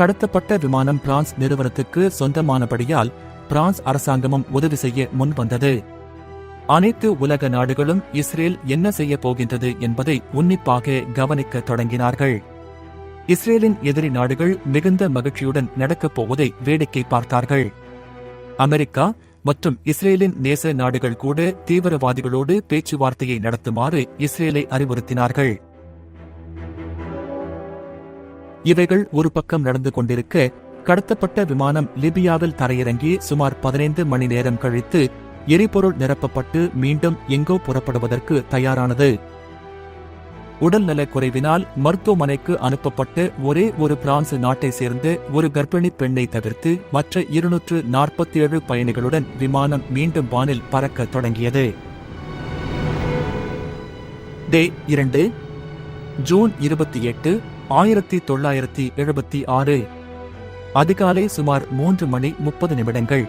கடத்தப்பட்ட விமானம் பிரான்ஸ் நிறுவனத்துக்கு சொந்தமானபடியால் பிரான்ஸ் அரசாங்கமும் உதவி செய்ய முன்வந்தது. அனைத்து உலக நாடுகளும் இஸ்ரேல் என்ன செய்ய போகின்றது என்பதை உன்னிப்பாக கவனிக்க தொடங்கினார்கள். இஸ்ரேலின் எதிரி நாடுகள் மிகுந்த மகிழ்ச்சியுடன் நடக்கப் போவதை வேடிக்கை பார்த்தார்கள். அமெரிக்கா மற்றும் இஸ்ரேலின் நேச நாடுகள் கூட தீவிரவாதிகளோடு பேச்சுவார்த்தையை நடத்துமாறு இஸ்ரேலை அறிவுறுத்தினார்கள். இவைகள் ஒரு பக்கம் நடந்து கொண்டிருக்க கடத்தப்பட்ட விமானம் லிபியாவில் தரையிறங்கி சுமார் பதினைந்து மணி நேரம் கழித்து எரிபொருள் நிரப்பப்பட்டு மீண்டும் எங்கோ புறப்படுவதற்கு தயாரானது. உடல்நலக் குறைவினால் மருத்துவமனைக்கு அனுப்பப்பட்டு ஒரே ஒரு பிரான்சு நாட்டை சேர்ந்த ஒரு கர்ப்பிணி பெண்ணை தவிர்த்து மற்ற இருநூற்று நாற்பத்தி ஏழு பயணிகளுடன் விமானம் மீண்டும் வானில் பறக்க தொடங்கியது. டே இரண்டு ஜூன் இருபத்தி எட்டு ஆயிரத்தி தொள்ளாயிரத்தி எழுபத்தி ஆறு. அதிகாலை சுமார் மூன்று மணி முப்பது நிமிடங்கள்.